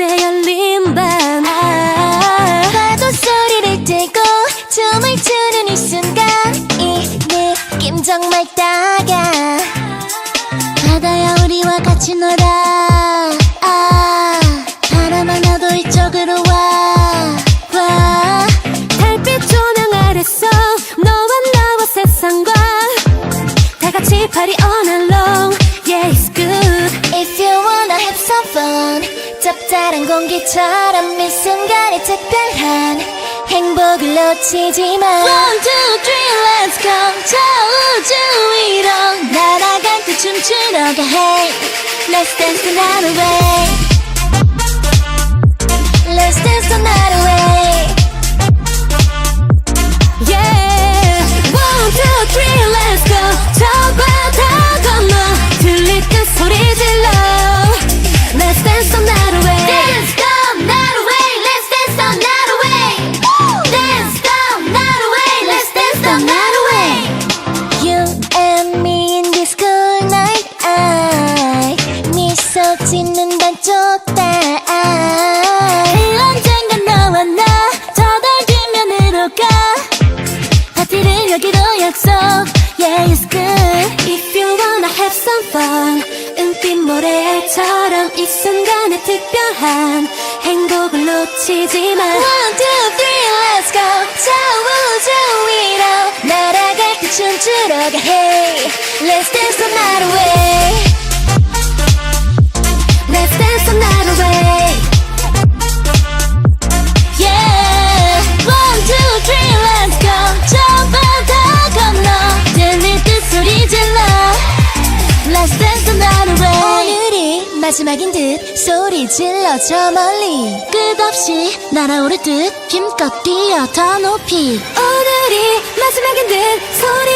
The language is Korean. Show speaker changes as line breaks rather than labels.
어제 열린 밤 아, 파도 소리를 떼고
춤을 추는 이 순간 이 느낌 정말 따가. 바다야
우리와 같이 놀아. 짭짤한 공기처럼 이 순간이 특별한 행복을 놓치지 마 One, two, three, let's go 저 우주 위로 날아갈 때 춤추러 가 Hey, let's dance the night away 짓는 반쪽 딸.
언젠가 너와 나 저달 뒷면으로 가 파티를 여기로 약속 Yeah it's good If you wanna have some fun 은빛 모래처럼 이 순간의 특별한 행복을 놓치지 마
One, two, three, let's go. 저 우주 위로 날아갈 때 춤추러 가. Hey, let's dance the night away. 마지막인 듯 소리 질러 저 멀리. 끝없이 날아오를 듯 힘껏 뛰어 더 높이.
오늘이 마지막인 듯 소리